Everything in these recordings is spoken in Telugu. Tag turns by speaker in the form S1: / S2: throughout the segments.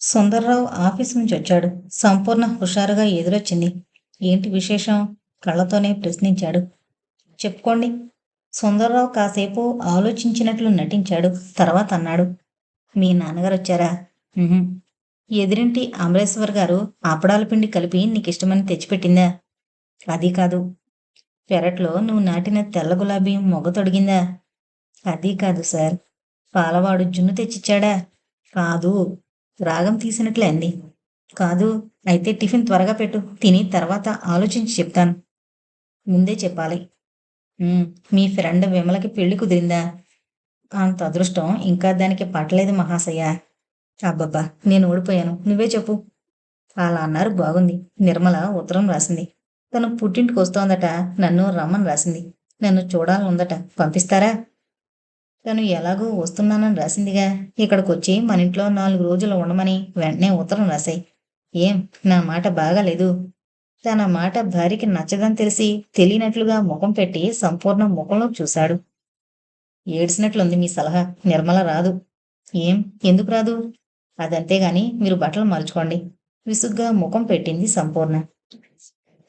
S1: సుందర్రావు ఆఫీస్ నుంచి వచ్చాడు. సంపూర్ణ హుషారుగా ఎదురొచ్చింది. ఏంటి విశేషం? కళ్ళతోనే ప్రశ్నించాడు. చెప్పుకోండి. సుందర్రావు కాసేపు ఆలోచించినట్లు నటించాడు. తర్వాత అన్నాడు. మీ నాన్నగారు వచ్చారా? ఎదిరింటి అమరేశ్వర్ గారు అప్పడాల పిండి కలిపి నీకు ఇష్టమని తెచ్చిపెట్టిందా? అది కాదు. పెరట్లో నువ్వు నాటిన తెల్ల గులాబీ మొగ్గ తొడిగిందా? అది కాదు సార్. పాలవాడు జున్ను తెచ్చిచ్చాడా? కాదు. రాగం తీసినట్లే అంది. కాదు అయితే టిఫిన్ త్వరగా పెట్టు. తిని తర్వాత ఆలోచించి చెప్తాను. ముందే చెప్పాలి. మీ ఫ్రెండ్ విమలకి పెళ్ళి కుదిరిందా? అంత అదృష్టం ఇంకా దానికి పట్టలేదు మహాశయ. అబ్బబ్బా నేను ఓడిపోయాను. నువ్వే చెప్పు. అలా అన్నారు బాగుంది. నిర్మల ఉత్తరం రాసింది. తను పుట్టింటికి వస్తోందట. నన్ను రమ్మని రాసింది. నన్ను చూడాలనుందట. పంపిస్తారా? తను ఎలాగో వస్తున్నానని రాసిందిగా. ఇక్కడికి వచ్చి మన ఇంట్లో నాలుగు రోజులు ఉండమని వెంటనే ఉత్తరం రాశాయి. ఏం నా మాట బాగాలేదు. తన మాట భార్యకి నచ్చదని తెలిసి తెలియనట్లుగా ముఖం పెట్టి సంపూర్ణ ముఖంలో చూశాడు. ఏడ్చినట్లుంది మీ సలహా. నిర్మల రాదు. ఏం ఎందుకు రాదు? అదంతేగాని మీరు బట్టలు మార్చుకోండి విసుగ్గా ముఖం పెట్టింది సంపూర్ణ.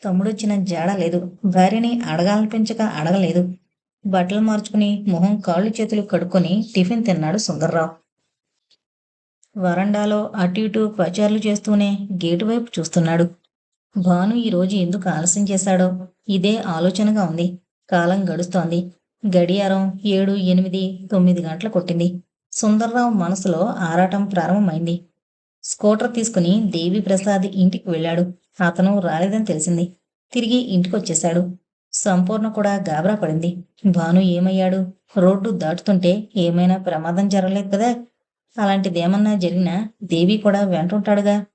S1: తమ్ముడొచ్చిన జాడ లేదు. భార్యని అడగాలనిపించక అడగలేదు. బట్టలు మార్చుకుని మొహం కాళ్ళు చేతులు కడుక్కొని టిఫిన్ తిన్నాడు సుందర్రావు. వరండాలో అటు ఇటు పచారులు చేస్తూనే గేటు వైపు చూస్తున్నాడు. భాను ఈరోజు ఎందుకు ఆలస్యం చేశాడో ఇదే ఆలోచనగా ఉంది. కాలం గడుస్తోంది. గడియారం ఏడు ఎనిమిది తొమ్మిది గంటలు కొట్టింది. సుందర్రావు మనసులో ఆరాటం ప్రారంభమైంది. స్కూటర్ తీసుకుని దేవి ప్రసాద్ ఇంటికి వెళ్ళాడు. అతను రాలేదని తెలిసింది. తిరిగి ఇంటికొచ్చేశాడు. సంపూర్ణ కూడా గాబరా పడింది. భాను ఏమయ్యాడు? రోడ్డు దాటుతుంటే ఏమైనా ప్రమాదం జరగలేదు కదా? అలాంటిదేమన్నా జరిగినా దేవి కూడా వెంటుంటాడుగా.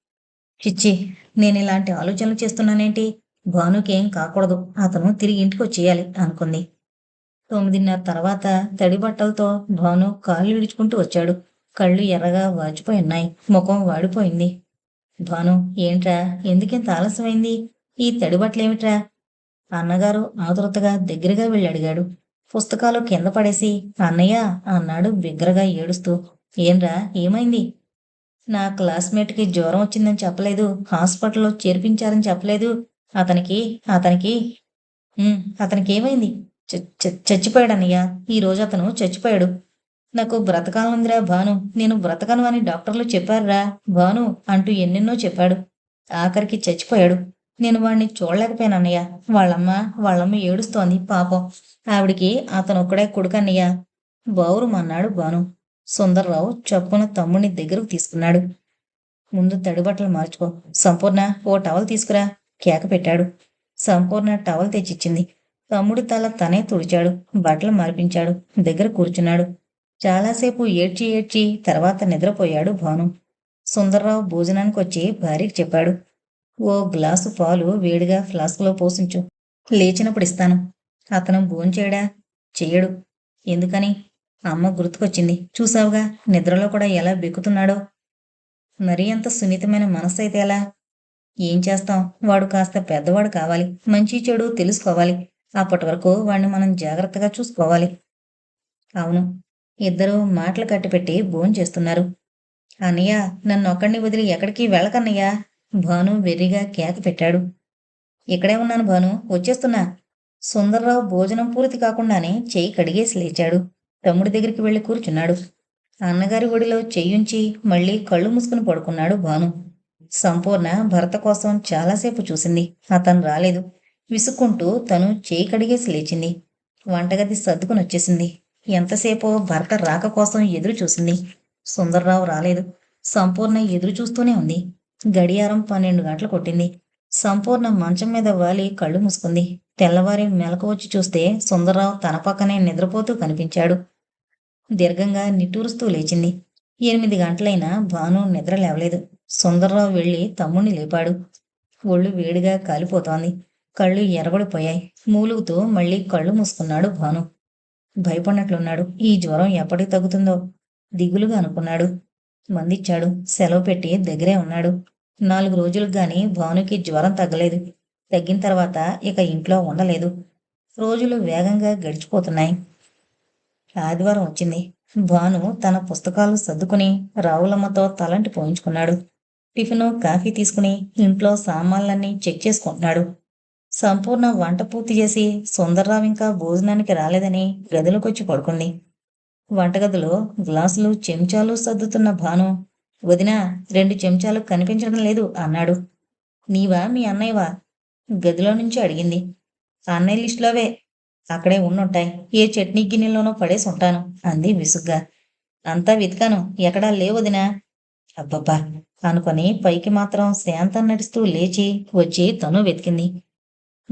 S1: చిచ్చి నేను ఇలాంటి ఆలోచనలు చేస్తున్నానేంటి? భానుకేం కాకూడదు. అతను తిరిగి ఇంటికి వచ్చేయాలి అనుకుంది. తొమ్మిదిన్నర తర్వాత తడి బట్టలతో భాను కాళ్ళు విడుచుకుంటూ వచ్చాడు. కళ్ళు ఎర్రగా వాచిపోయి ఉన్నాయి. ముఖం వాడిపోయింది. భాను ఏంట్రా? ఎందుకింత ఆలస్యమైంది? ఈ తడి బట్టలేమిట్రా? అన్నగారు ఆతురతగా దగ్గరగా వెళ్ళి అడిగాడు. పుస్తకాలు కింద పడేసి అన్నయ్య అన్నాడు బిగ్గరగా ఏడుస్తూ. ఏంరా ఏమైంది? నా క్లాస్మేట్కి జ్వరం వచ్చిందని చెప్పలేదు. హాస్పిటల్లో చేర్పించారని చెప్పలేదు. అతనికి అతనికి అతనికి ఏమైంది చచ్చిపోయాడు అన్నయ్య ఈ రోజు అతను చచ్చిపోయాడు. నాకు బ్రతకాలనుందిరా భాను. నేను బ్రతకను అని డాక్టర్లు చెప్పారురా. భాను అంటూ ఎన్నెన్నో చెప్పాడు. ఆఖరికి చచ్చిపోయాడు. నేను వాడిని చూడలేకపోయాను అన్నయ్య. వాళ్ళమ్మ వాళ్ళమ్మ ఏడుస్తోంది పాపం. ఆవిడికి అతను ఒక్కడే కొడుకన్నయ్య. బౌరుమన్నాడు భాను. సుందర్రావు చప్పున తమ్ముడిని దగ్గరకు తీసుకున్నాడు. ముందు తడిబట్టలు మార్చుకో. సంపూర్ణ ఓ టవల్ తీసుకురా. కేక పెట్టాడు. సంపూర్ణ టవల్ తెచ్చిచ్చింది. తమ్ముడు తల తనే తుడిచాడు. బట్టలు మార్పించాడు. దగ్గర కూర్చున్నాడు. చాలాసేపు ఏడ్చి ఏడ్చి తర్వాత నిద్రపోయాడు భాను. సుందర్రావు భోజనానికి వచ్చి భార్యకి చెప్పాడు. ఓ గ్లాసు పాలు వేడిగా ఫ్లాస్క్లో పోసించు. లేచినప్పుడు ఇస్తాను. అతను భోంచేయడా చెయ్యడు. ఎందుకని? అమ్మ గుర్తుకొచ్చింది. చూసావుగా నిద్రలో కూడా ఎలా బెక్కుతున్నాడో మరీ అంత సున్నితమైన మనసు అయితే ఎలా? ఏం చేస్తాం? వాడు కాస్త పెద్దవాడు కావాలి. మంచి చెడు తెలుసుకోవాలి. అప్పటి వరకు వాడిని మనం జాగ్రత్తగా చూసుకోవాలి. అవును. ఇద్దరు మాటలు కట్టిపెట్టి భోంచేస్తున్నారు. అన్నయ్య నన్ను ఒక్కడిని వదిలి ఎక్కడికి వెళ్ళకన్నయ్యా? భాను వెర్రిగా కేక పెట్టాడు. ఇక్కడే ఉన్నాను భాను వచ్చేస్తున్నా. సుందర్రావు భోజనం పూర్తి కాకుండానే చెయ్యి కడిగేసి లేచాడు. తమ్ముడి దగ్గరికి వెళ్ళి కూర్చున్నాడు. అన్నగారి ఒడిలో చెయ్యుంచి మళ్ళీ కళ్ళు మూసుకుని పడుకున్నాడు భాను. సంపూర్ణ భర్త కోసం చాలాసేపు చూసింది. అతను రాలేదు. విసుక్కుంటూ తను చేయి కడిగేసి లేచింది. వంటగది సర్దుకుని వచ్చేసింది. ఎంతసేపో భర్త రాక కోసం ఎదురు చూసింది సుందర్రావు రాలేదు. సంపూర్ణ ఎదురు చూస్తూనే ఉంది. గడియారం పన్నెండు గంటలు కొట్టింది. సంపూర్ణ మంచం మీద వాలి కళ్ళు మూసుకుంది. తెల్లవారి మెలకు వచ్చి చూస్తే సుందరరావు తన పక్కనే నిద్రపోతూ కనిపించాడు. దీర్ఘంగా నిట్టూరుస్తూ లేచింది. ఎనిమిది గంటలైనా భాను నిద్ర లేవలేదు. సుందరరావు వెళ్ళి తమ్ముణ్ణి లేపాడు. ఒళ్ళు వేడిగా కాలిపోతోంది. కళ్ళు ఎరబడిపోయాయి మూలుగుతూ మళ్ళీ కళ్ళు మూసుకున్నాడు భాను. భయపడినట్లున్నాడు. ఈ జ్వరం ఎప్పటికి తగ్గుతుందో దిగులుగా అనుకున్నాడు. మందిచ్చాడు. సెలవు పెట్టి దగ్గరే ఉన్నాడు. నాలుగు రోజులకు గాని భానుకి జ్వరం తగ్గలేదు. తగ్గిన తర్వాత ఇక ఇంట్లో ఉండలేదు. రోజులు వేగంగా గడిచిపోతున్నాయి. ఆదివారం వచ్చింది. భాను తన పుస్తకాలు సర్దుకుని రావులమ్మతో తలంటి పోయించుకున్నాడు. టిఫిను కాఫీ తీసుకుని ఇంట్లో సామాన్లన్నీ చెక్ చేసుకుంటున్నాడు. సంపూర్ణ వంట పూర్తి చేసి సుందర్రావు ఇంకా భోజనానికి రాలేదని గదిలోకొచ్చి పడుకుంది. వంటగదిలో గ్లాసులు చెంచాలు సర్దుతున్న భాను వదిన రెండు చెంచాలు కనిపించడం లేదు అన్నాడు. నీవా మీ అన్నయ్యవా? గదిలో నుంచి అడిగింది. అన్నయ్య లిస్టులోవే. అక్కడే ఉండుంటాయి ఏ చట్నీ గిన్నెలోనో పడేసి ఉంటాను అంది విసుగ్గా. అంతా వెతికాను. ఎక్కడా లేవదినా అబ్బబ్బా అనుకొని పైకి మాత్రం శాంతం నడుస్తూ లేచి వచ్చి తను వెతికింది.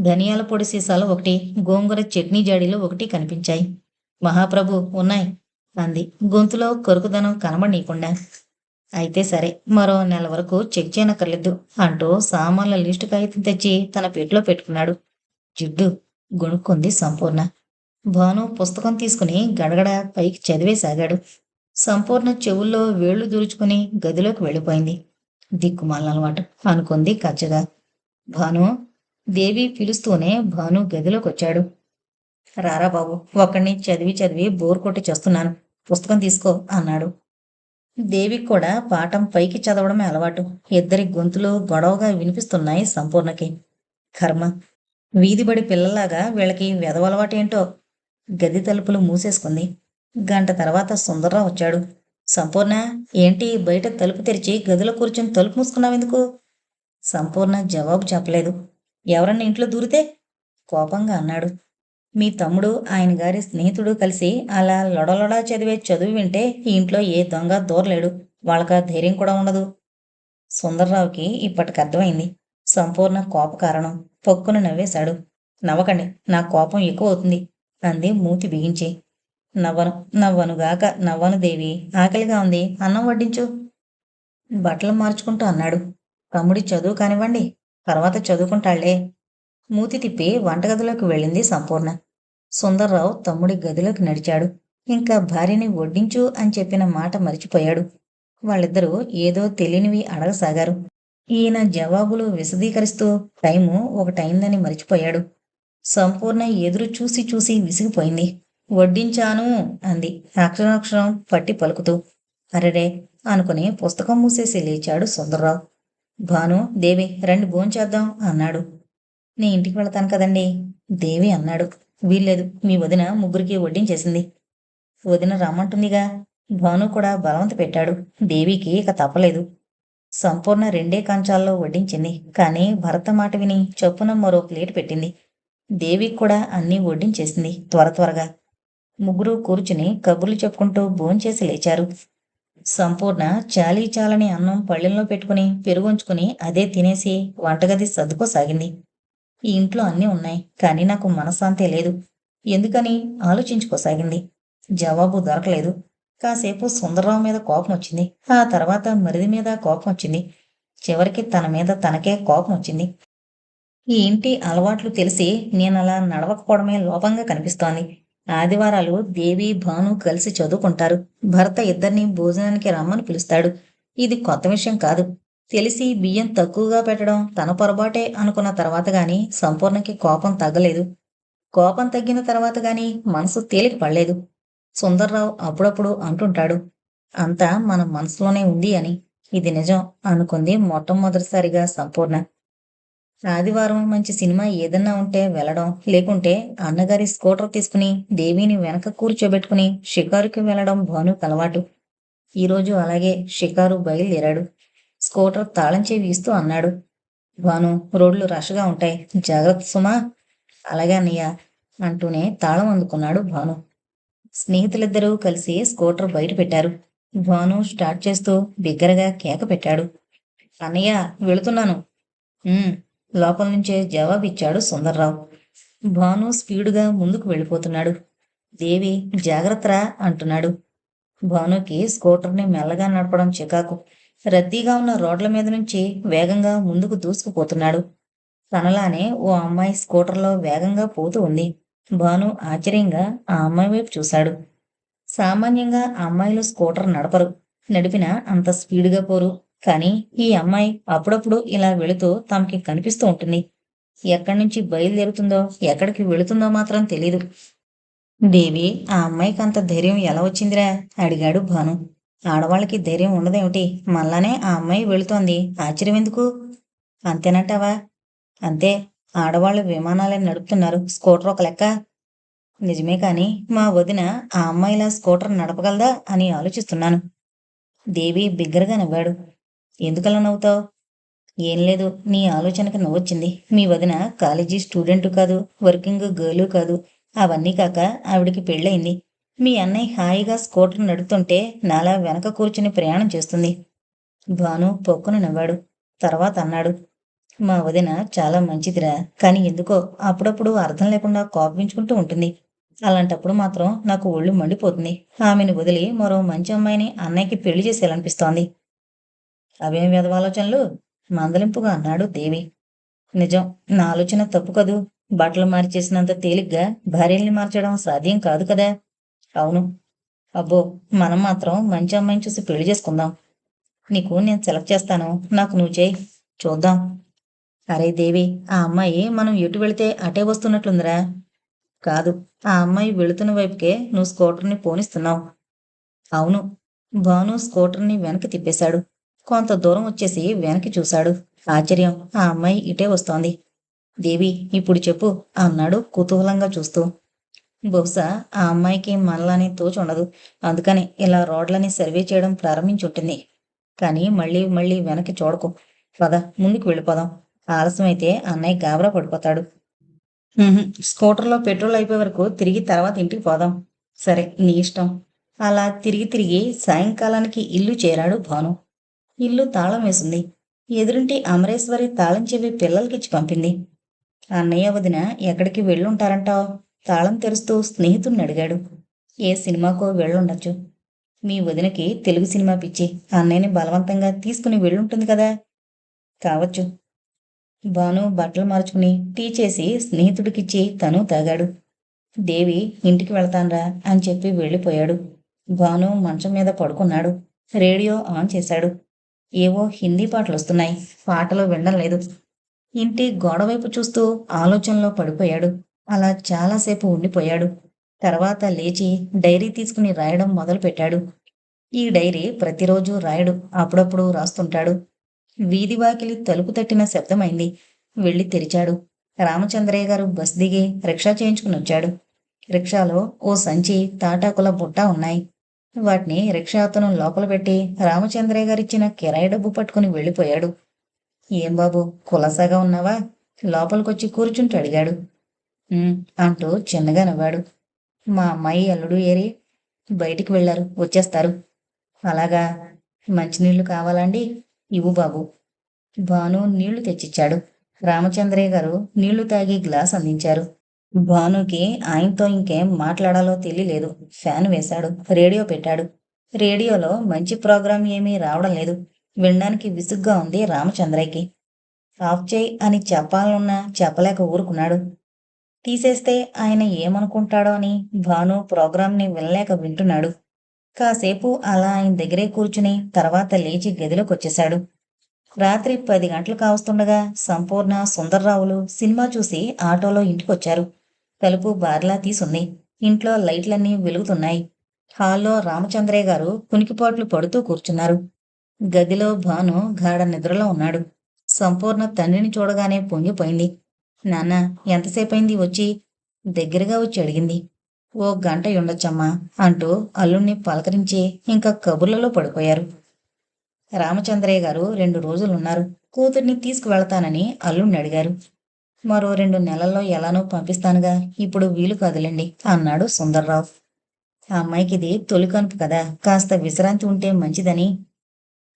S1: ధనియాల పొడి సీసాలు ఒకటి గోంగూర చట్నీ జాడీలు ఒకటి కనిపించాయి. మహాప్రభు ఉన్నాయి అంది. గొంతులో కొరుకుదనం కనబడనీయకుండా. అయితే సరే మరో నెల వరకు చెక్ చేయనక్కర్లేదు అంటూ సామాన్ల లిస్టు కాగితం తెచ్చి తన పెట్లో పెట్టుకున్నాడు. జిడ్డు గొణుక్కుంది సంపూర్ణ. భాను పుస్తకం తీసుకుని గడగడ పైకి చదివేసాగాడు. సంపూర్ణ చెవుల్లో వేళ్ళు దూర్చుకుని గదిలోకి వెళ్ళిపోయింది. దిక్కుమాలనమాట అనుకుంది కచ్చగా. భాను దేవి పిలుస్తూనే భాను గదిలోకి వచ్చాడు రారా బాబు ఒక్కడిని చదివి చదివి బోర్ కొట్టి చేస్తున్నాను. పుస్తకం తీసుకో అన్నాడు. దేవికి కూడా పాఠం పైకి చదవడమే అలవాటు. ఇద్దరి గొంతులు గొడవగా వినిపిస్తున్నాయి సంపూర్ణకి. కర్మ. వీధిబడి పిల్లలాగా వీళ్ళకి వెదవలవాటేంటో గది తలుపులు మూసేసుకుంది. గంట తర్వాత సుందర్రావు వచ్చాడు. సంపూర్ణ ఏంటి బయట తలుపు తెరిచి గదిలో కూర్చొని తలుపు మూసుకున్నావెందుకు సంపూర్ణ జవాబు చెప్పలేదు. ఎవరన్నా ఇంట్లో దూరితే? కోపంగా అన్నాడు. మీ తమ్ముడు ఆయన గారి స్నేహితుడు కలిసి అలా లొడలొడా చదివే చదువు వింటే ఈ ఇంట్లో ఏ దొంగ దూరలేడు. వాళ్ళకి ధైర్యం కూడా ఉండదు. సుందర్రావుకి ఇప్పటికి అర్థమైంది. సంపూర్ణ కోప కారణం. పొక్కును నవ్వేశాడు. నవ్వకండి నా కోపం ఎక్కువ అవుతుంది అంది మూతి బిగించి. నవ్వను నవ్వనుగాక నవ్వను దేవి. ఆకలిగా ఉంది. అన్నం వడ్డించు. బట్టలు మార్చుకుంటూ అన్నాడు. తమ్ముడి చదువు కానివ్వండి. తర్వాత చదువుకుంటాళ్ళే. మూతి తిప్పి వంటగదిలోకి వెళ్ళింది సంపూర్ణ. సుందర్రావు తమ్ముడి గదిలోకి నడిచాడు. ఇంకా భార్యని వడ్డించు అని చెప్పిన మాట మరిచిపోయాడు. వాళ్ళిద్దరూ ఏదో తెలియనివి అడగసాగారు. ఈయన జవాబులు విశదీకరిస్తూ టైము ఒకటైందని మరిచిపోయాడు. సంపూర్ణ ఎదురు చూసి చూసి విసిగిపోయింది. వడ్డించాను అంది అక్షరాక్షరం పట్టి పలుకుతూ. అరెరే అనుకుని పుస్తకం మూసేసి లేచాడు సుందర్రావు. భాను దేవి రండి భోంచేద్దాం అన్నాడు. నేను ఇంటికి వెళతాను కదండి. దేవి అన్నాడు. వీల్లేదు మీ వదిన ముగ్గురికి వడ్డించేసింది. వదిన రమ్మంటుందిగా. భాను కూడా బలవంత పెట్టాడు. దేవికి ఇక తప్పలేదు. సంపూర్ణ రెండే కంచాల్లో వడ్డించింది. కానీ భరత మాట విని చొప్పున మరో ప్లేట్ పెట్టింది. దేవికి కూడా అన్నీ వడ్డించేసింది త్వర త్వరగా. ముగ్గురు కూర్చుని కబుర్లు చెప్పుకుంటూ భోంచేసి లేచారు. సంపూర్ణ చాలీ చాలని అన్నం పళ్ళెంలో పెట్టుకుని పెరుగుంచుకుని అదే తినేసి వంటగది సర్దుకోసాగింది. ఈ ఇంట్లో అన్నీ ఉన్నాయి కానీ నాకు మనశ్శాంతే లేదు. ఎందుకని? ఆలోచించుకోసాగింది జవాబు దొరకలేదు. కాసేపు సుందరరావు మీద కోపం వచ్చింది. ఆ తర్వాత మరిది మీద కోపం వచ్చింది. చివరికి తన మీద తనకే కోపం వచ్చింది. ఈ ఇంటి అలవాట్లు తెలిసి నేను అలా నడవకపోవడమే లోపంగా కనిపిస్తోంది. ఆదివారాలు దేవి భాను కలిసి చదువుకుంటారు. భర్త ఇద్దరిని భోజనానికి రమ్మని పిలుస్తాడు. ఇది కొత్త విషయం కాదు. తెలిసి బియ్యం తక్కువగా పెట్టడం తన పొరపాటే అనుకున్న తర్వాత గాని సంపూర్ణకి కోపం తగ్గలేదు. కోపం తగ్గిన తర్వాత గాని మనసు తేలిక పడలేదు. సుందర్రావు అప్పుడప్పుడు అంటుంటాడు అంతా మన మనసులోనే ఉంది అని. ఇది నిజం అనుకుంది మొట్టమొదటిసారిగా సంపూర్ణ. ఆదివారం మంచి సినిమా ఏదన్నా ఉంటే వెళ్ళడం లేకుంటే అన్నగారి స్కూటర్ తీసుకుని దేవిని వెనక కూర్చోబెట్టుకుని షికారుకి వెళ్ళడం భానుకు అలవాటు. ఈరోజు అలాగే షికారు బయలుదేరాడు. స్కూటర్ తాళం చేయి వీస్తూ అన్నాడు. భాను రోడ్లు రష్గా ఉంటాయి. జాగ్రత్త సుమా. అలాగే అన్నయ్య అంటూనే తాళం అందుకున్నాడు భాను. స్నేహితులిద్దరూ కలిసి స్కూటర్ బయట పెట్టారు. భాను స్టార్ట్ చేస్తూ బిగ్గరగా కేక పెట్టాడు. అన్నయ్య వెళుతున్నాను. లోపల నుంచే జవాబిచ్చాడు సుందర్రావు. భాను స్పీడుగా ముందుకు వెళ్ళిపోతున్నాడు. దేవి జాగ్రత్తరా అంటున్నాడు. భానుకి స్కూటర్ని మెల్లగా నడపడం చికాకు. రద్దీగా ఉన్న రోడ్ల మీద నుంచి వేగంగా ముందుకు దూసుకుపోతున్నాడు. తనలానే ఓ అమ్మాయి స్కూటర్లో వేగంగా పోతూ ఉంది. భాను ఆశ్చర్యంగా ఆ అమ్మాయి వైపు చూశాడు. సామాన్యంగా అమ్మాయిలు స్కూటర్ నడపరు. నడిపినా అంత స్పీడ్గా పోరు. కానీ ఈ అమ్మాయి అప్పుడప్పుడు ఇలా వెళుతూ తమకి కనిపిస్తూ ఉంటుంది. ఎక్కడి నుంచి బయలుదేరుతుందో ఎక్కడికి వెళుతుందో మాత్రం తెలీదు. దేవి ఆ అమ్మాయికి అంత ధైర్యం ఎలా వచ్చిందిరా? అడిగాడు భాను. ఆడవాళ్ళకి ధైర్యం ఉండదేమిటి? మళ్ళానే ఆ అమ్మాయి వెళుతోంది. ఆశ్చర్యం ఎందుకు? అంతేనంటావా? అంతే. ఆడవాళ్ళు విమానాలని నడుపుతున్నారు. స్కూటర్ ఒక లెక్క. నిజమే కాని మా వదిన ఆ అమ్మాయిలా స్కూటర్ నడపగలదా అని ఆలోచిస్తున్నాను. దేవి బిగ్గరగా నవ్వాడు. ఎందుకలా నవ్వుతావు? ఏం లేదు. నీ ఆలోచనకు నవ్వొచ్చింది. మీ వదిన కాలేజీ స్టూడెంట్ కాదు వర్కింగ్ గర్లు కాదు. అవన్నీ కాక ఆవిడికి పెళ్ళయింది. మీ అన్నయ్య హాయిగా స్కూటర్ నడుపుతుంటే నాలా వెనక కూర్చుని ప్రయాణం చేస్తుంది. భాను పొక్కున నవ్వాడు. తర్వాత అన్నాడు. మా వదిన చాలా మంచిదిరా. కానీ ఎందుకో అప్పుడప్పుడు అర్థం లేకుండా కోపించుకుంటూ ఉంటుంది. అలాంటప్పుడు మాత్రం నాకు ఒళ్ళు మండిపోతుంది. ఆమెను వదిలి మరో మంచి అమ్మాయిని అన్నయ్యకి పెళ్ళి చేసేయాలనిపిస్తోంది. అవేం విధవాలోచనలు మందలింపుగా అన్నాడు దేవి. నిజం. నా ఆలోచన తప్పు కదూ? బట్టలు మార్చేసినంత తేలిగ్గా భార్యల్ని మార్చడం సాధ్యం కాదు కదా? అవును. అబ్బో మనం మాత్రం మంచి అమ్మాయిని చూసి పెళ్ళి చేసుకుందాం. నీకు నేను సెలెక్ట్ చేస్తాను. నాకు నువ్వు చేయి. చూద్దాం. అరే దేవి ఆ అమ్మాయి మనం ఎటు వెళితే అటే వస్తున్నట్లుందిరా. కాదు ఆ అమ్మాయి వెళుతున్న వైపుకే నువ్వు స్కూటర్ని పోనిస్తున్నావు. అవును భాను స్కూటర్ని వెనక్కి తిప్పేశాడు. కొంత దూరం వచ్చేసి వెనక్కి చూశాడు. ఆశ్చర్యం ఆ అమ్మాయి ఇటే వస్తోంది. దేవి ఇప్పుడు చెప్పు అన్నాడు కుతూహలంగా చూస్తూ. బహుశా ఆ అమ్మాయికి మనలానే తోచుండదు అందుకని ఇలా రోడ్లని సర్వే చేయడం ప్రారంభించుంటుంది. కానీ మళ్ళీ మళ్ళీ వెనక్కి చూడకు. పద ముందుకు వెళ్ళిపోదాం. ఆలస్యమైతే అన్నయ్య గాబరా పడిపోతాడు. స్కూటర్లో పెట్రోల్ అయిపోయే వరకు తిరిగి తర్వాత ఇంటికి పోదాం. సరే నీ ఇష్టం. అలా తిరిగి తిరిగి సాయంకాలానికి ఇల్లు చేరాడు భాను. ఇల్లు తాళం వేసింది. ఎదురింటి అమరేశ్వరి తాళం చెవి పిల్లలకిచ్చి పంపింది. అన్నయ్య వదిన ఎక్కడికి వెళ్ళుంటారంటావు? తాళం తెరుస్తూ స్నేహితుడిని అడిగాడు. ఏ సినిమాకో వెళ్ళుండొచ్చు. మీ వదినకి తెలుగు సినిమా పిచ్చి అన్నయ్యని బలవంతంగా తీసుకుని వెళ్ళుంటుంది కదా. కావచ్చు. బాను బట్టలు మార్చుకుని టీ చేసి స్నేహితుడికిచ్చి తను తాగాడు. దేవి ఇంటికి వెళ్తాన్రా అని చెప్పి వెళ్ళిపోయాడు. భాను మంచం మీద పడుకున్నాడు. రేడియో ఆన్ చేశాడు. ఏవో హిందీ పాటలు వస్తున్నాయి. పాటలు వినడం లేదు. ఇంటి గోడవైపు చూస్తూ ఆలోచనలో పడిపోయాడు. అలా చాలాసేపు ఉండిపోయాడు. తర్వాత లేచి డైరీ తీసుకుని రాయడం మొదలుపెట్టాడు. ఈ డైరీ ప్రతిరోజు రాయడు. అప్పుడప్పుడు రాస్తుంటాడు. వీధి వాకిలి తలుపు తట్టిన శబ్దమైంది. వెళ్ళి తెరిచాడు. రామచంద్రయ్య గారు బస్ దిగి రిక్షా చేయించుకుని వచ్చాడు. రిక్షాలో ఓ సంచి తాటాకుల బుట్ట ఉన్నాయి. వాటిని రిక్షా అతను లోపల పెట్టి రామచంద్రయ్య గారిచ్చిన కిరాయి డబ్బు పట్టుకుని వెళ్ళిపోయాడు. ఏం బాబు కులసాగా ఉన్నావా? లోపలికొచ్చి కూర్చుంటూ అడిగాడు. అంటూ చిన్నగా నవ్వాడు. మా అమ్మాయి అల్లుడు ఏరి బయటికి వెళ్ళారు. వచ్చేస్తారు. అలాగా. మంచినీళ్ళు కావాలండి. ఇవ్వు బాబు. భాను నీళ్ళు తెచ్చిచ్చాడు. రామచంద్రయ్య గారు నీళ్ళు తాగి గ్లాస్ అందించారు. భానుకి ఆయనతో ఇంకేం మాట్లాడాలో తెలియలేదు. ఫ్యాన్ వేశాడు. రేడియో పెట్టాడు. రేడియోలో మంచి ప్రోగ్రాం ఏమీ రావడం లేదు. వినడానికి విసుగ్గా ఉంది రామచంద్రయ్యకి. ఆఫ్ చేయి అని చెప్పాలనున్నా చెప్పలేక ఊరుకున్నాడు. తీసేస్తే ఆయన ఏమనుకుంటాడో అని భాను ప్రోగ్రాంని వినలేక వింటున్నాడు. కాసేపు అలా ఆయన దగ్గరే కూర్చుని తర్వాత లేచి గదిలోకి వచ్చేశాడు రాత్రి పది గంటలు కావస్తుండగా సంపూర్ణ సుందర్రావులు సినిమా చూసి ఆటోలో ఇంటికొచ్చారు. తలుపు బార్లా తీసుంది. ఇంట్లో లైట్లన్నీ వెలుగుతున్నాయి. హాల్లో రామచంద్రయ్య గారు కునికిపాట్లు పడుతూ కూర్చున్నారు. గదిలో భాను గాఢ నిద్రలో ఉన్నాడు. సంపూర్ణ తండ్రిని చూడగానే పొంగిపోయింది. నాన్న ఎంతసేపైంది వచ్చి? దగ్గరగా వచ్చి అడిగింది. ఓ గంట ఉండొచ్చమ్మా అంటూ అల్లుణ్ణి పలకరించి ఇంకా కబుర్లలో పడిపోయారు. రామచంద్రయ్య గారు రెండు రోజులు ఉన్నారు కూతుర్ని తీసుకువెళతానని అల్లుణ్ణి అడిగారు. మరో రెండు నెలల్లో ఎలానో పంపిస్తానుగా ఇప్పుడు వీలు కదలండి అన్నాడు సుందర్రావు. ఆ అమ్మాయికి ఇది తొలి కనుపు కదా కాస్త విశ్రాంతి ఉంటే మంచిదని.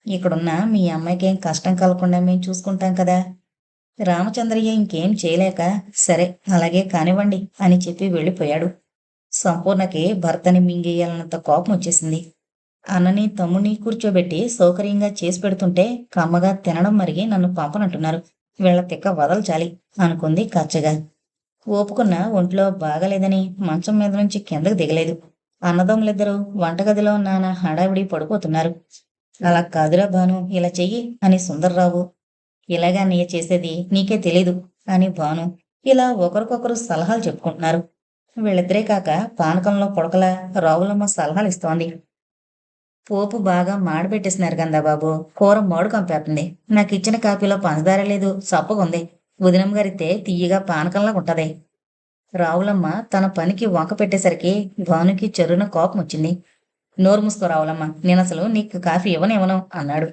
S1: ఇక్కడున్న మీ అమ్మాయికి ఏం కష్టం కలగకుండా మేము చూసుకుంటాం కదా రామచంద్రయ్య ఇంకేం చేయలేక సరే అలాగే కానివ్వండి అని చెప్పి వెళ్ళిపోయాడు. సంపూర్ణకి భర్తని మింగేయాలన్నంత కోపం వచ్చేసింది. అన్నని తమ్ముని కూర్చోబెట్టి సౌకర్యంగా చేసి పెడుతుంటే కమ్మగా తినడం మరిగి నన్ను పంపనంటున్నారు. వీళ్ళ తిక్క వదలచాలి అనుకుంది కచ్చగా. ఓపుకున్న ఒంట్లో బాగలేదని మంచం మీద నుంచి కిందకు దిగలేదు. అన్నదమ్ములిద్దరూ వంటగదిలో నాన్న హడావిడి పడిపోతున్నారు. అలా కాదురా భాను ఇలా చెయ్యి అని సుందర్రావు ఇలాగా నీ చేసేది నీకే తెలీదు. అని భాను ఇలా ఒకరికొకరు సలహాలు చెప్పుకుంటున్నారు. వీళ్ళిద్దరే కాక పానకంలో పొడకల రావులమ్మ సలహాలు ఇస్తోంది. పోపు బాగా మాడబెట్టేసినారు గందా బాబు. కూర మాడు కంపేస్తుంది. నాకు ఇచ్చిన కాపీలో పంచదార లేదు సప్పగుంది ఉదినం గారితే తీయగా పానకంలా ఉంటది. రావులమ్మ తన పనికి వంక పెట్టేసరికి భానుకి చెరున కోపం వచ్చింది నోరు మూసుకో రావులమ్మ నేను అసలు నీకు కాఫీ ఇవ్వనివ్వను అన్నాడు.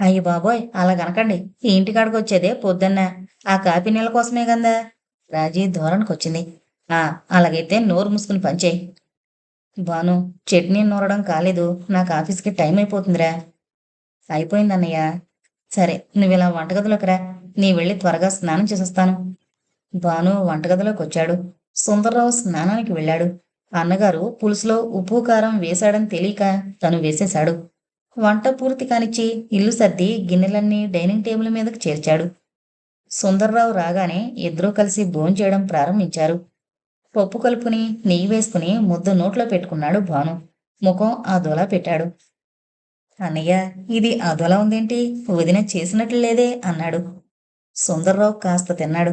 S1: అయ్యి బాబోయ్ అలా కనకండి ఈ ఇంటికాడికి వచ్చేదే పొద్దున్న. ఆ కాపీ నీళ్ళ కోసమే కదా రాజీ ధోరణికి వచ్చింది. ఆ అలాగైతే నోరు మూసుకుని పంచేయి బాను చట్నీ నూరడం కాలేదు. నాకు ఆఫీస్కి టైం అయిపోతుందిరా. అయిపోయింది అన్నయ్య. సరే నువ్వు ఇలా వంటగదిలోకి రా. నీ వెళ్ళి త్వరగా స్నానం చేసొస్తాను. భాను వంటగదిలోకి వచ్చాడు. సుందర్రావు స్నానానికి వెళ్ళాడు. అన్నగారు పులుసులో ఉప్పు కారం వేశాడని తెలియక తను వేసేశాడు. వంట పూర్తి కానిచ్చి ఇల్లు సర్ది గిన్నెలన్నీ డైనింగ్ టేబుల్ మీదకి చేర్చాడు. సుందర్రావు రాగానే ఇద్దరూ కలిసి భోంచేయడం ప్రారంభించారు. పప్పు కలుపుని నెయ్యి వేసుకుని ముద్ద నోట్లో పెట్టుకున్నాడు భాను. ముఖం అదోలా పెట్టాడు. అన్నయ్య ఇది అదోలా ఉందేంటి? వదిన చేసినట్లు లేదే అన్నాడు. సుందర్రావు కాస్త తిన్నాడు.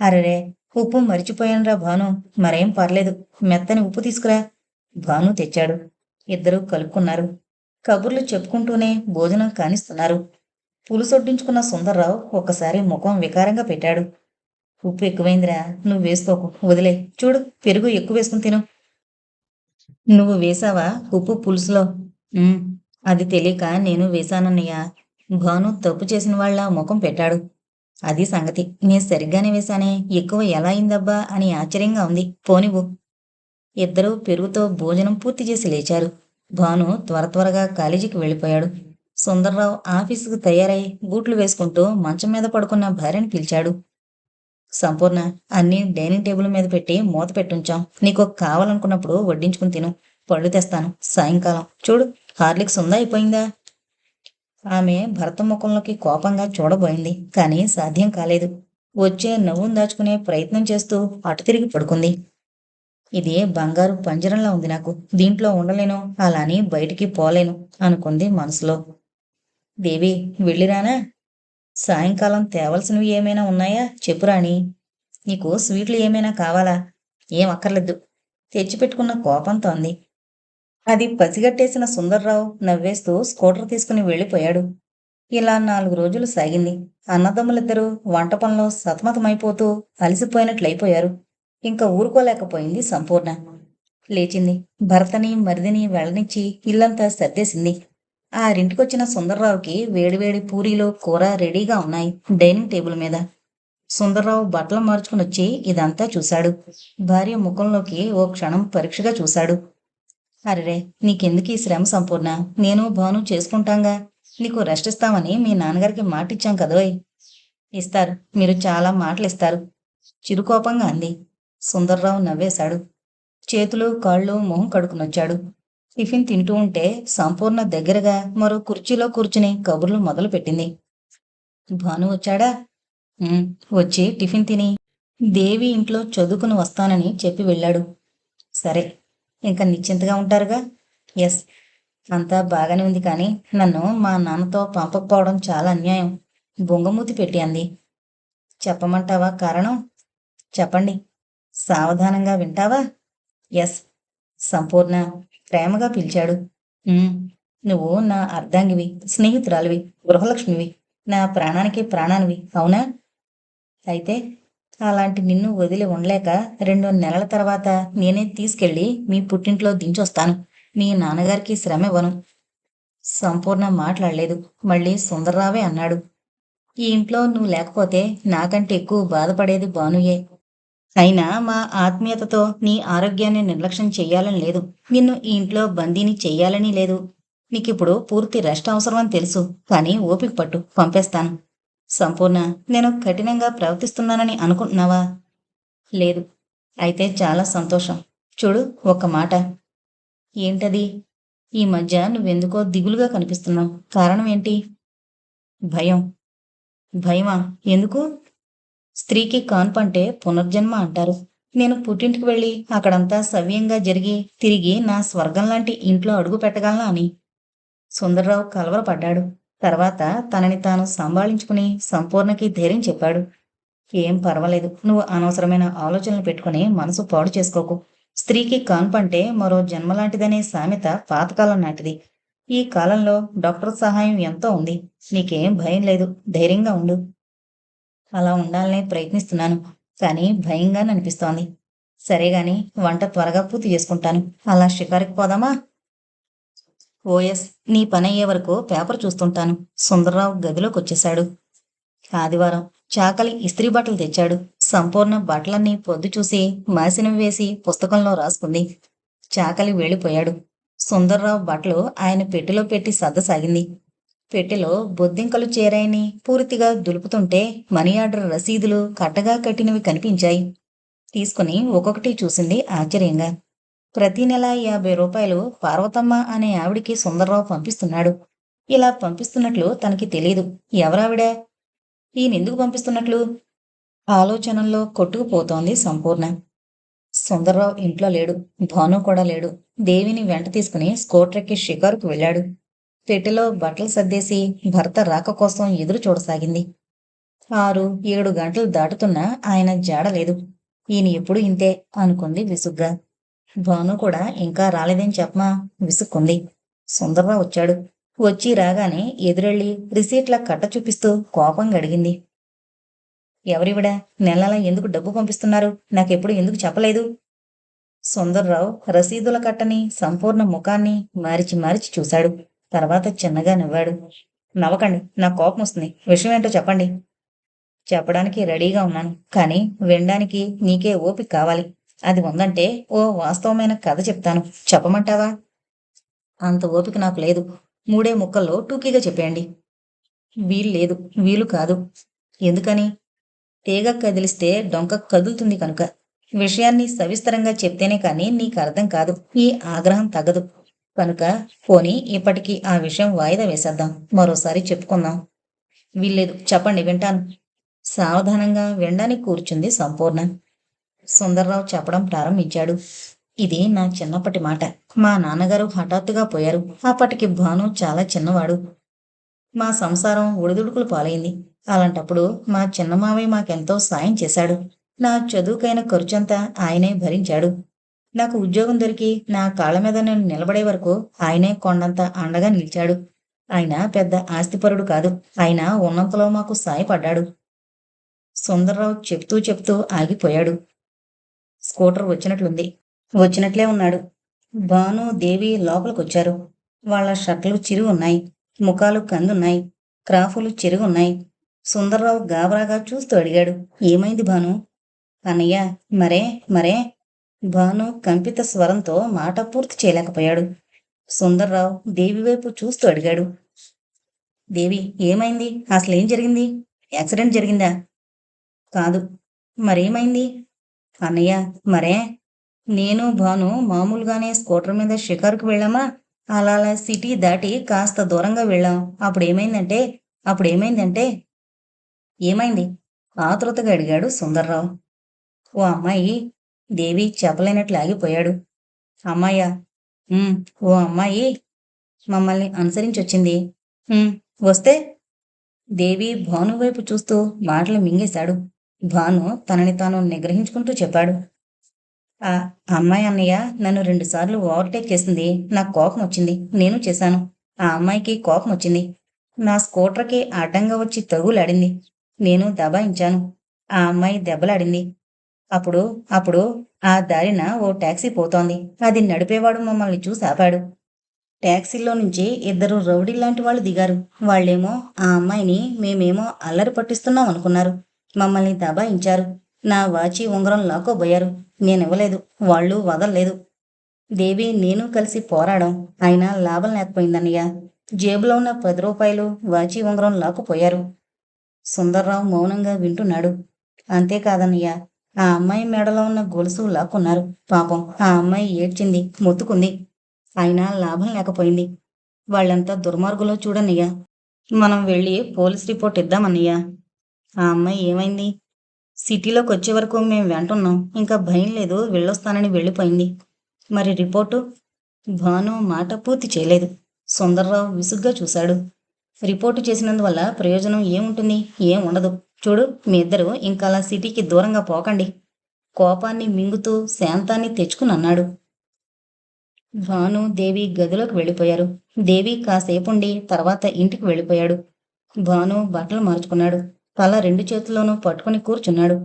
S1: అరెరే ఉప్పు మరిచిపోయానురా భాను. మరేం పర్లేదు. మెత్తని ఉప్పు తీసుకురా భాను తెచ్చాడు. ఇద్దరూ కలుపుకున్నారు. కబుర్లు చెప్పుకుంటూనే భోజనం కానిస్తున్నారు. పులుసొడ్డించుకున్న సుందర్రావు ఒక్కసారి ముఖం వికారంగా పెట్టాడు. ఉప్పు ఎక్కువైందిరా నువ్వు వేసుకోకు వదిలే చూడు పెరుగు ఎక్కువ వేసుకుని తిను. నువ్వు వేసావా ఉప్పు పులుసులో? అది తెలియక నేను వేశానన్నయ్య. భాను తప్పు చేసిన వాళ్ళ ముఖం పెట్టాడు. అది సంగతి నేను సరిగ్గానే వేశానే ఎక్కువ ఎలా అయిందబ్బా అని ఆశ్చర్యంగా ఉంది. పోనివ్వు. ఇద్దరూ పెరుగుతో భోజనం పూర్తి చేసి లేచారు. భాను త్వర త్వరగా కాలేజీకి వెళ్ళిపోయాడు. సుందర్రావు ఆఫీసుకు తయారై బూట్లు వేసుకుంటూ మంచం మీద పడుకున్న భార్యని పిలిచాడు. సంపూర్ణ అన్నీ డైనింగ్ టేబుల్ మీద పెట్టి మూత పెట్టుంచాం. నీకు కావాలనుకున్నప్పుడు వడ్డించుకుని తిను. పళ్ళు తెస్తాను. సాయంకాలం. చూడు హార్లిక్స్ ఉందా? అయిపోయిందా? ఆమె భర్త ముఖంలోకి కోపంగా చూడబోయింది. కానీ సాధ్యం కాలేదు. వచ్చే నవ్వును దాచుకునే ప్రయత్నం చేస్తూ అటు తిరిగి పడుకుంది. ఇది బంగారు పంజరంలా ఉంది నాకు. దీంట్లో ఉండలేను. అలా అని బయటికి పోలేను అనుకుంది మనసులో. దేవి వెళ్ళిరానా సాయంకాలం తేవలసినవి ఏమైనా ఉన్నాయా? చెప్పురాణి నీకు స్వీట్లు ఏమైనా కావాలా? ఏం అక్కర్లేదు. తెచ్చిపెట్టుకున్న కోపంతో అంది. అది పసిగట్టేసిన సుందర్రావు నవ్వేస్తూ స్కూటర్ తీసుకుని వెళ్ళిపోయాడు. ఇలా నాలుగు రోజులు సాగింది. అన్నదమ్ములిద్దరూ వంట పనిలో సతమతమైపోతూ అలసిపోయినట్లయిపోయారు. ఇంకా ఊరుకోలేకపోయింది సంపూర్ణ. లేచింది. భర్తని మరిదిని వెళ్ళనిచ్చి ఇల్లంతా సర్దేసింది. ఆరింటికొచ్చిన సుందర్రావుకి వేడివేడి పూరీలు కూర రెడీగా ఉన్నాయి డైనింగ్ టేబుల్ మీద. సుందర్రావు బట్టలు మార్చుకుని వచ్చి ఇదంతా చూశాడు. భార్య ముఖంలోకి ఓ క్షణం పరీక్షగా చూశాడు. అరెరే నీకెందుకు ఈ శ్రమ సంపూర్ణ? నేను భాను చేసుకుంటాంగా. నీకు రెస్ట్ ఇస్తామని మీ నాన్నగారికి మాట ఇచ్చాం కదోయ్. ఇస్తారు. మీరు చాలా మాటలు ఇస్తారు చిరుకోపంగా అంది. సుందర్రావు నవ్వేశాడు. చేతులు కాళ్ళు మొహం కడుకునొచ్చాడు టిఫిన్ తింటూ ఉంటే సంపూర్ణ దగ్గరగా మరో కుర్చీలో కూర్చుని కబుర్లు మొదలు పెట్టింది భాను వచ్చాడా? వచ్చి టిఫిన్ తిని దేవి ఇంట్లో చదువుకుని వస్తానని చెప్పి వెళ్ళాడు. సరే ఇంకా నిశ్చింతగా ఉంటారుగా? ఎస్ అంతా బాగానే ఉంది కానీ నన్ను మా నాన్నతో పంపకపోవడం చాలా అన్యాయం. బొంగమూతి పెట్టి అంది. చెప్పమంటావా కారణం? చెప్పండి. సావధానంగా వింటావా? ఎస్. సంపూర్ణ ప్రేమగా పిలిచాడు. నువ్వు నా అర్ధాంగివి స్నేహితురాలివి గృహలక్ష్మివి నా ప్రాణానికి ప్రాణానివి అవునా? అయితే అలాంటి నిన్ను వదిలి ఉండలేక రెండు నెలల తర్వాత నేనే తీసుకెళ్ళి మీ పుట్టింట్లో దించొస్తాను. మీ నాన్నగారికి శ్రమ ఇవ్వను సంపూర్ణ మాట్లాడలేదు. మళ్ళీ సుందర్రావే అన్నాడు. ఈ ఇంట్లో నువ్వు లేకపోతే నాకంటే ఎక్కువ బాధపడేది బానుయే అయినా మా ఆత్మీయతతో నీ ఆరోగ్యాన్ని నిర్లక్ష్యం చెయ్యాలని లేదు. నిన్ను ఈ ఇంట్లో బందీని చెయ్యాలని లేదు. నీకిప్పుడు పూర్తి రెస్ట్ అవసరం అని తెలుసు. కానీ ఓపిక పట్టు. పంపేస్తాను. సంపూర్ణ నేను కఠినంగా ప్రవర్తిస్తున్నానని అనుకుంటున్నావా? లేదు. అయితే చాలా సంతోషం. చూడు ఒక్క మాట. ఏంటది? ఈ మధ్య నువ్వెందుకో దిగులుగా కనిపిస్తున్నావు. కారణం ఏంటి? భయం. భయమా? ఎందుకు? స్త్రీకి కాన్పంటే పునర్జన్మ అంటారు. నేను పుట్టింటికి వెళ్ళి అక్కడంతా సవ్యంగా జరిగి తిరిగి నా స్వర్గం లాంటి ఇంట్లో అడుగు పెట్టగలనా అని. సుందర్రావు కలవరపడ్డాడు తర్వాత తనని తాను సంభాళించుకుని సంపూర్ణకి ధైర్యం చెప్పాడు. ఏం పర్వాలేదు. నువ్వు అనవసరమైన ఆలోచనలు పెట్టుకుని మనసు పాడు చేసుకోకు. స్త్రీకి కాన్పంటే మరో జన్మలాంటిదనే సామెత పాతకాలం నాటిది. ఈ కాలంలో డాక్టర్ సహాయం ఎంతో ఉంది. నీకేం భయం లేదు. ధైర్యంగా ఉండు. అలా ఉండాలని ప్రయత్నిస్తున్నాను. కానీ భయంగా అనిపిస్తోంది. సరే గాని వంట త్వరగా పూర్తి చేసుకుంటాను. అలా షికారుకి పోదామా? ఓఎస్ నీ పని అయ్యే వరకు పేపర్ చూస్తుంటాను. సుందర్రావు గదిలోకి వచ్చేశాడు ఆదివారం చాకలి ఇస్త్రీ బట్టలు తెచ్చాడు. సంపూర్ణ బట్టలన్నీ పొద్దు చూసి మాసినవి వేసి పుస్తకంలో రాసుకుంది. చాకలి వెళ్ళిపోయాడు. సుందర్రావు బట్టలు ఆయన పెట్టెలో పెట్టి సర్దసాగింది. పెట్టెలో బొద్దింకలు చేరాయని పూర్తిగా దులుపుతుంటే మనీ ఆర్డర్ రసీదులు కట్టగా కట్టినవి కనిపించాయి. తీసుకుని ఒక్కొక్కటి చూసింది ఆశ్చర్యంగా. ప్రతి నెల యాభై రూపాయలు పార్వతమ్మ అనే ఆవిడికి సుందర్రావు పంపిస్తున్నాడు. ఇలా పంపిస్తున్నట్లు తనకి తెలియదు ఎవరావిడ? ఈయనెందుకు పంపిస్తున్నట్లు? ఆలోచనల్లో కొట్టుకుపోతోంది సంపూర్ణ. సుందర్రావు ఇంట్లో లేడు. భాను కూడా లేడు. దేవిని వెంట తీసుకుని స్కూటర్కి షికారుకు వెళ్ళాడు. పెట్టెలో బట్టలు సర్దేసి భర్త రాక కోసం ఎదురు చూడసాగింది. ఆరు ఏడు గంటలు దాటుతున్నా ఆయన జాడలేదు ఈయన ఎప్పుడు ఇంతే అనుకుంది విసుగ్గా. భాను కూడా ఇంకా రాలేదని చెప్పమా? విసుక్కుంది. సుందర్రావు వచ్చాడు. వచ్చి రాగానే ఎదురెళ్ళి రిసీట్ల కట్ట చూపిస్తూ కోపంగా అడిగింది. ఎవరివిడా? నెలలా ఎందుకు డబ్బు పంపిస్తున్నారు? నాకెప్పుడు ఎందుకు చెప్పలేదు? సుందర్రావు రసీదుల కట్టని సంపూర్ణ ముఖాన్ని మారిచి మారిచి చూశాడు. తర్వాత చిన్నగా నవ్వాడు. నవ్వకండి నా కోపం వస్తుంది. విషయం ఏంటో చెప్పండి. చెప్పడానికి రెడీగా ఉన్నాను కానీ వినడానికి నీకే ఓపిక కావాలి. అది ఉందంటే ఓ వాస్తవమైన కథ చెప్తాను. చెప్పమంటావా? అంత ఓపిక నాకు లేదు. మూడే ముక్కల్లో టూకీగా చెప్పేయండి. వీలు లేదు వీలు కాదు. ఎందుకని? తీగ కదిలిస్తే డొంక కదులుతుంది కనుక. విషయాన్ని సవిస్తరంగా చెప్తేనే కానీ నీకు అర్థం కాదు. ఈ ఆగ్రహం తగ్గదు కనుక పోని ఇప్పటికీ ఆ విషయం వాయిదా వేసేద్దాం. మరోసారి చెప్పుకుందాం. వీల్లేదు చెప్పండి వింటాను. సావధానంగా వినడానికి కూర్చుంది సంపూర్ణ సుందర్రావు చెప్పడం ప్రారంభించాడు. ఇది నా చిన్నప్పటి మాట. మా నాన్నగారు హఠాత్తుగా పోయారు. అప్పటికి భాను చాలా చిన్నవాడు. మా సంసారం ఒడిదుడుకులు పాలైంది. అలాంటప్పుడు మా చిన్నమావయ్య మాకెంతో సాయం చేశాడు. నా చదువుకైన ఖర్చంతా ఆయనే భరించాడు. నాకు ఉద్యోగం దొరికి నా కాళ్ళ మీద నేను నిలబడే వరకు ఆయనే కొండంత అండగా నిలిచాడు. ఆయన పెద్ద ఆస్తిపరుడు కాదు. ఆయన ఉన్నంతలో మాకు సాయపడ్డాడు. సుందర్రావు చెప్తూ చెప్తూ ఆగిపోయాడు. స్కూటర్ వచ్చినట్లుంది. వచ్చినట్లే ఉన్నాడు. భాను దేవి లోపలికొచ్చారు. వాళ్ళ షర్ట్లు చిరుగు ఉన్నాయి. ముఖాలు కందున్నాయి. క్రాఫులు చిరుగున్నాయి సుందర్రావు గాబరాగా చూస్తూ అడిగాడు. ఏమైంది భాను? అన్నయ్య మరే మరే భాను కంపిత స్వరంతో మాట పూర్తి చేయలేకపోయాడు. సుందర్రావు దేవి వైపు చూస్తూ అడిగాడు. దేవి ఏమైంది? అసలు ఏం జరిగింది? యాక్సిడెంట్ జరిగిందా? కాదు. మరేమైంది? అన్నయ్య మరే? నేను భాను మామూలుగానే స్కూటర్ మీద షికారుకు వెళ్ళామా? అలా అలా సిటీ దాటి కాస్త దూరంగా వెళ్ళాం. అప్పుడు ఏమైందంటే అప్పుడు ఏమైందంటే ఏమైంది? ఆతృతగా అడిగాడు సుందర్రావు. ఓ అమ్మాయి దేవి చెప్పలేనట్లు ఆగిపోయాడు. అమ్మాయ్యా ఓ అమ్మాయి మమ్మల్ని అనుసరించి వచ్చింది వస్తే? దేవి భాను వైపు చూస్తూ మాటలు మింగేశాడు. భాను తనని తాను నిగ్రహించుకుంటూ చెప్పాడు. ఆ అమ్మాయి అన్నయ్య నన్ను రెండుసార్లు ఓవర్టేక్ చేసింది. నాకు కోపం వచ్చింది. నేను చేశాను. ఆ అమ్మాయికి కోపం వచ్చింది. నా స్కూటర్కి అడ్డంగా వచ్చి తగులాడింది. నేను దబాయించాను. ఆ అమ్మాయి దెబ్బలాడింది. అప్పుడు అప్పుడు ఆ దారిన ఓ ట్యాక్సీ పోతోంది. అది నడిపేవాడు మమ్మల్ని చూసి ఆపాడు నుంచి ఇద్దరు రౌడీ లాంటి వాళ్ళు దిగారు. వాళ్ళేమో ఆ అమ్మాయిని మేమేమో అల్లరి పట్టిస్తున్నాం అనుకున్నారు. మమ్మల్ని దబాయించారు నా వాచి ఉంగరం లాక్కోబోయారు. నేనివ్వలేదు. వాళ్ళు వదలలేదు. దేవి నేను కలిసి పోరాడం. అయినా లాభం లేకపోయిందన్నయ్య. జేబులో ఉన్న పది రూపాయలు వాచి ఉంగరం లాక్కుపోయారు. సుందర్రావు మౌనంగా వింటున్నాడు. అంతేకాదన్నయ్య. ఆ అమ్మాయి మెడలో ఉన్న గొలుసు లాక్కున్నారు. పాపం ఆ అమ్మాయి ఏడ్చింది మొత్తుకుంది. అయినా లాభం లేకపోయింది. వాళ్ళంతా దుర్మార్గులో చూడనయ్యా. మనం వెళ్ళి పోలీస్ రిపోర్ట్ ఇద్దామన్నయ్యా. ఆ అమ్మాయి ఏమైంది? సిటీలోకి వచ్చే వరకు మేము వెంటున్నాం. ఇంకా భయం లేదు వెళ్ళొస్తానని వెళ్ళిపోయింది. మరి రిపోర్టు? భాను మాట పూర్తి చేయలేదు. సుందర్రావు విసుగ్గా చూశాడు. రిపోర్టు చేసినందువల్ల ప్రయోజనం ఏముంటుంది? ఏం ఉండదు. చూడు మీ ఇద్దరు ఇంకా అలా సిటీకి దూరంగా పోకండి. కోపాన్ని మింగుతూ శాంతాన్ని తెచ్చుకుని అన్నాడు భాను దేవి గదిలోకి వెళ్ళిపోయారు. దేవి కాసేపుండి తర్వాత ఇంటికి వెళ్ళిపోయాడు. భాను బట్టలు మార్చుకున్నాడు. తల రెండు చేతుల్లోనూ పట్టుకుని కూర్చున్నాడు.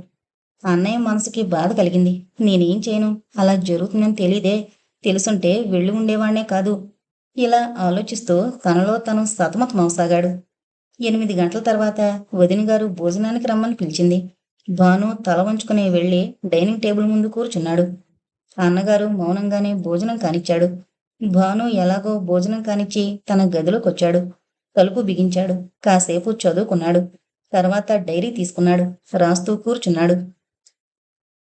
S1: అన్నయ్య మనసుకి బాధ కలిగింది. నేనేం చేయను? అలా జరుగుతుందని తెలియదే తెలుసుంటే వెళ్ళి ఉండేవాణ్ణే కాదు. ఇలా ఆలోచిస్తూ తనలో తను సతమతమవసాగాడు. ఎనిమిది గంటల తర్వాత వదిన గారు భోజనానికి రమ్మని పిలిచింది. భాను తల వంచుకుని వెళ్ళి డైనింగ్ టేబుల్ ముందు కూర్చున్నాడు. అన్నగారు మౌనంగానే భోజనం కానిచ్చాడు. భాను ఎలాగో భోజనం కానిచ్చి తన గదిలోకొచ్చాడు తలుపు బిగించాడు. కాసేపు చదువుకున్నాడు. తర్వాత డైరీ తీసుకున్నాడు. రాస్తూ కూర్చున్నాడు.